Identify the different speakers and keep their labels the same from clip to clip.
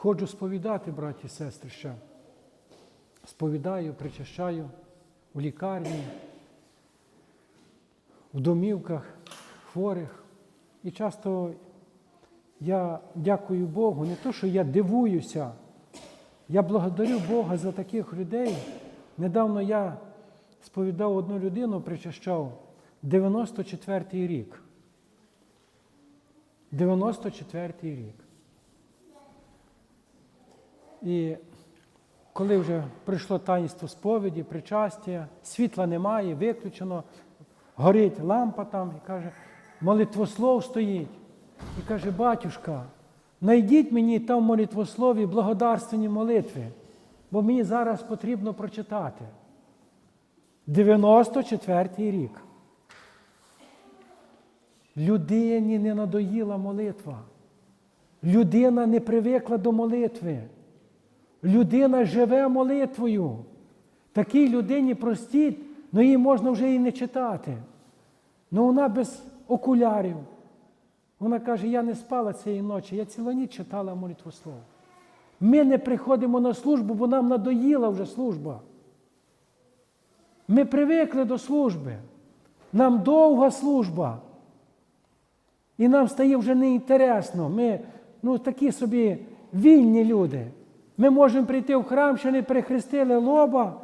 Speaker 1: Ходжу сповідати, браті і сестри, ще. Сповідаю, причащаю у лікарні, в домівках хворих. І часто я дякую Богу, не то, що я дивуюся, я благодарю Бога за таких людей. Недавно я сповідав одну людину, причащав 94-й рік. 94-й рік. І коли вже прийшло таїнство сповіді, причастя, світла немає, виключено, горить лампа там і каже, молитвослов стоїть. І каже, батюшка, найдіть мені там в молитвослові благодарственні молитви, бо мені зараз потрібно прочитати. 94-й рік. Людині не надоїла молитва. Людина не привикла до молитви. Людина живе молитвою. Такій людині простіть, але її можна вже і не читати. Ну вона без окулярів. Вона каже, я не спала цієї ночі, я цілу ніч читала молитву слово. Ми не приходимо на службу, бо нам надоїла вже служба. Ми привикли до служби. Нам довга служба. І нам стає вже неінтересно. Ми ну, такі собі вільні люди. Ми можемо прийти в храм, ще не перехрестили лоба,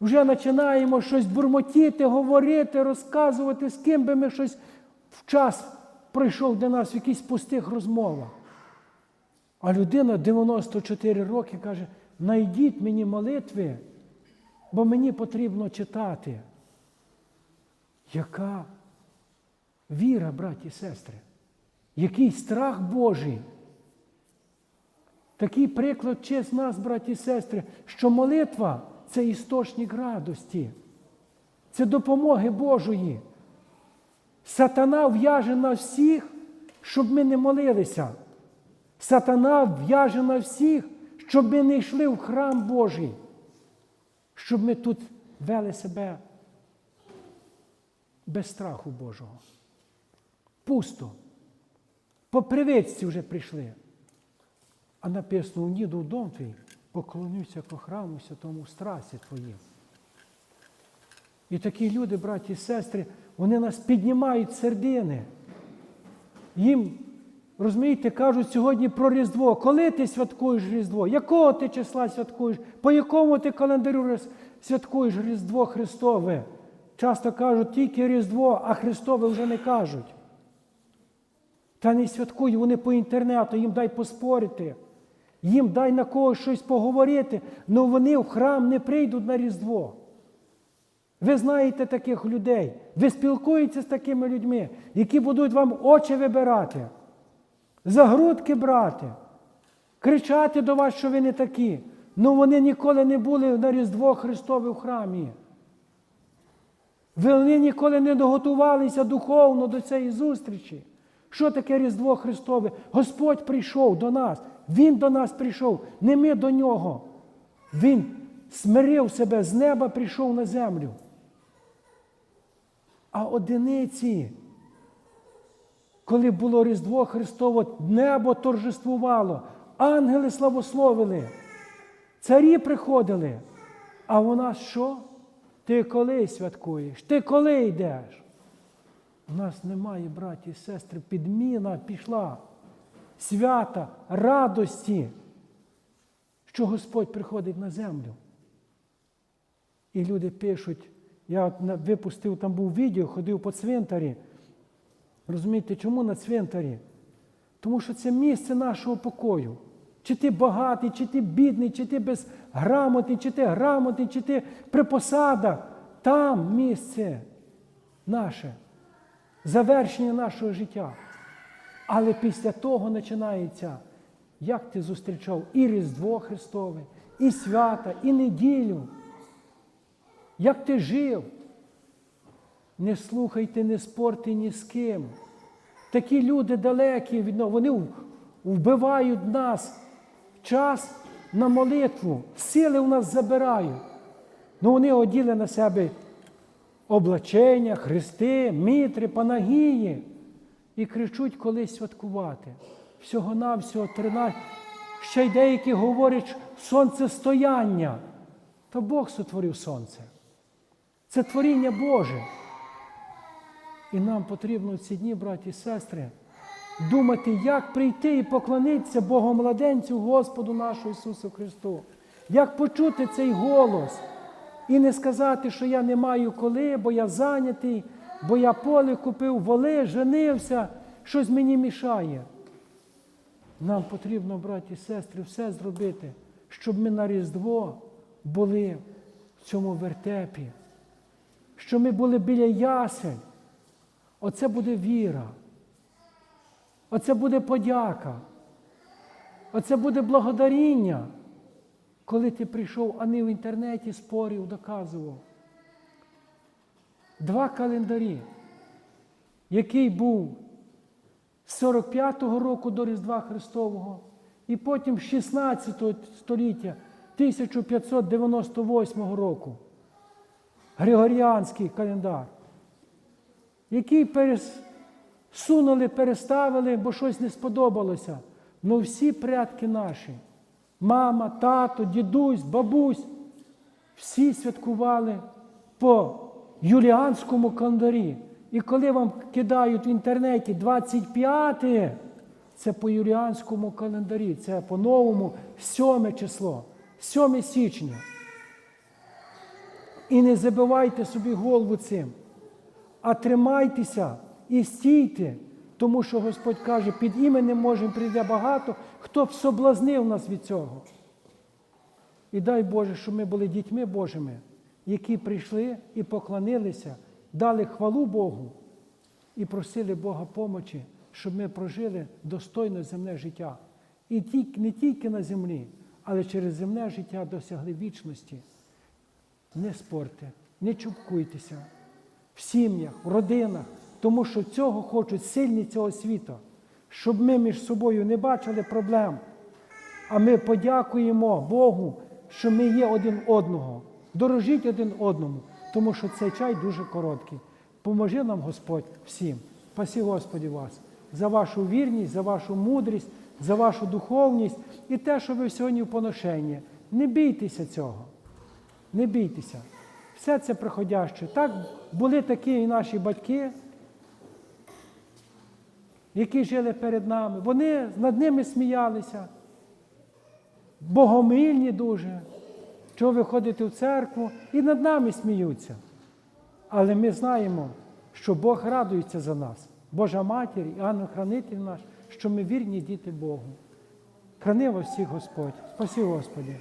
Speaker 1: вже починаємо щось бурмотіти, говорити, розказувати, з ким би ми щось в час прийшов до нас в якихось пустих розмовах. А людина 94 роки каже: найдіть мені молитви, бо мені потрібно читати. Яка віра, браті і сестри, який страх Божий. Такий приклад вчить нас, браті і сестри, що молитва це істочник радості, це допомоги Божої. Сатана в'яже на всіх, щоб ми не молилися. Сатана в'яже на всіх, щоб ми не йшли в храм Божий, щоб ми тут вели себе без страху Божого. Пусто. По привичці вже прийшли. А написано, уніду в дом твій, поклонюся ко храму святому страсті твоїм. І такі люди, браті і сестри, вони нас піднімають сердини. Їм, розумієте, кажуть сьогодні про Різдво. Коли ти святкуєш Різдво? Якого ти числа святкуєш? По якому ти календарю святкуєш Різдво Христове? Часто кажуть тільки Різдво, а Христове вже не кажуть. Та не святкують, вони по інтернету, їм дай поспорити, їм дай на когось щось поговорити, але вони в храм не прийдуть на Різдво. Ви знаєте таких людей, ви спілкуєтеся з такими людьми, які будуть вам очі вибирати, за грудки брати, кричати до вас, що ви не такі. Ну вони ніколи не були на Різдво Христове в храмі. Вони ніколи не доготувалися духовно до цієї зустрічі. Що таке Різдво Христове? Господь прийшов до нас. Він до нас прийшов, не ми до нього. Він смирив себе з неба, прийшов на землю. А одиниці, коли було Різдво Христово, небо торжествувало, ангели славословили, царі приходили. А у нас що? Ти коли святкуєш? Ти коли йдеш? У нас немає, браті і сестри, підміна пішла, свята, радості, що Господь приходить на землю. І люди пишуть, я випустив, там був відео, ходив по цвинтарі. Розумієте, чому на цвинтарі? Тому що це місце нашого покою. Чи ти багатий, чи ти бідний, чи ти безграмотний, чи ти грамотний, чи ти при посадах. Там місце наше, завершення нашого життя. Але після того починається, як ти зустрічав і Різдво Христове, і свята, і неділю. Як ти жив? Не слухайте, не спорти ні з ким. Такі люди далекі нас, вони вбивають нас час на молитву, сили у нас забирають. Ну вони оділи на себе облачення, хрести, мітри, панагії і кричуть колись святкувати. Всього-навсього 13, Ще й деякі говорять сонцестояння. Та Бог сотворив сонце. Це творіння Боже. І нам потрібно в ці дні, браті і сестри, думати, як прийти і поклонитися Богомладенцю Господу нашому Ісусу Христу. Як почути цей голос і не сказати, що я не маю коли, бо я зайнятий, бо я поле купив, воли, женився, щось мені мішає. Нам потрібно, браті і сестри, все зробити, щоб ми на Різдво були в цьому вертепі, щоб ми були біля ясель. Оце буде віра. Оце буде подяка. Оце буде благодаріння, коли ти прийшов, а не в інтернеті спорів, доказував. Два календарі, який був з 45-го року до Різдва Христового, і потім з 16 століття 1598 року. Григоріанський календар, який пересунули, переставили, бо щось не сподобалося. Ну всі предки наші, мама, тато, дідусь, бабусь, всі святкували по юліанському календарі. І коли вам кидають в інтернеті 25, це по юліанському календарі, це по-новому 7 число, 7 січня. І не забивайте собі голову цим, а тримайтеся і стійте, тому що Господь каже, під іменем можем прийде багато, хто б соблазнив нас від цього. І дай Боже, щоб ми були дітьми Божими, які прийшли і поклонилися, дали хвалу Богу і просили Бога помочі, щоб ми прожили достойне земне життя. І не тільки на землі, але через земне життя досягли вічності. Не спорте, не чубкуйтеся в сім'ях, в родинах, тому що цього хочуть сильні цього світу, щоб ми між собою не бачили проблем, а ми подякуємо Богу, що ми є один одного. Дорожіть один одному, тому що цей чай дуже короткий. Поможи нам Господь всім. Спасі Господі вас за вашу вірність, за вашу мудрість, за вашу духовність і те, що ви сьогодні в поношенні. Не бійтеся цього. Не бійтеся. Все це приходяще. Так були такі і наші батьки, які жили перед нами. Вони над ними сміялися. Богомильні дуже. Чого ви ходите в церкву і над нами сміються. Але ми знаємо, що Бог радується за нас, Божа Матір і Анна Хранитель наш, що ми вірні діти Богу. Храни вас всіх Господь. Спасі Господі.